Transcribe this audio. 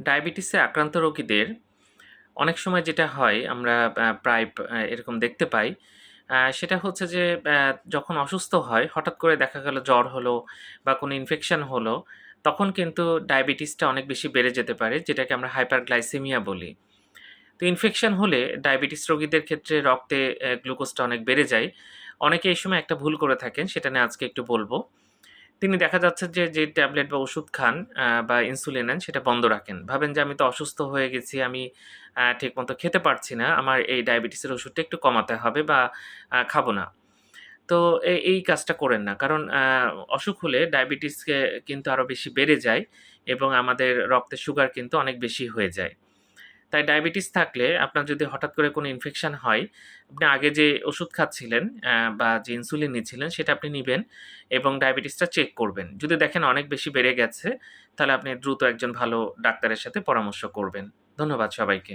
ডায়াবেটিসে আক্রান্ত রোগীদের অনেক সময় যেটা হয় আমরা প্রায় এরকম দেখতে পাই, সেটা হচ্ছে যে যখন অসুস্থ হয় হঠাৎ করে দেখা গেল জ্বর হলো বা কোনো ইনফেকশন হলো, তখন কিন্তু ডায়াবেটিসটা অনেক বেশি বেড়ে যেতে পারে যেটাকে আমরা হাইপারগ্লাইসেমিয়া বলি। তো ইনফেকশন হলে ডায়াবেটিস রোগীদের ক্ষেত্রে রক্তে গ্লুকোজটা অনেক বেড়ে যায়। অনেকে এই সময় একটা ভুল করে থাকেন সেটা নিয়ে আজকে একটু বলব। তিনি দেখা যাচ্ছে যে, যে ট্যাবলেট বা ওষুধ খান বা ইনসুলিন নেন সেটা বন্ধ রাখেন। ভাবেন যে আমি তো অসুস্থ হয়ে গেছি, আমি ঠিকমতো খেতে পারছি না। আমার এই ডায়াবেটিসের ওষুধটা একটু কমাতে হবে বা খাব না। তো এই কাজটা করেন না। কারণ অসুখ হলে ডায়াবেটিসকে কিন্তু আরও বেশি বেড়ে যায় এবং আমাদের রক্তে সুগার কিন্তু অনেক বেশি হয়ে যায়। তাই ডায়াবেটিস থাকলে আপনার যদি হঠাৎ করে কোনো ইনফেকশান হয়, আপনি আগে যে ওষুধ খাচ্ছিলেন বা যে ইনসুলিন নিচ্ছিলেন সেটা আপনি নেবেন এবং ডায়াবেটিসটা চেক করবেন। যদি দেখেন অনেক বেশি বেড়ে গেছে, তাহলে আপনি দ্রুত একজন ভালো ডাক্তারের সাথে পরামর্শ করবেন। ধন্যবাদ সবাইকে।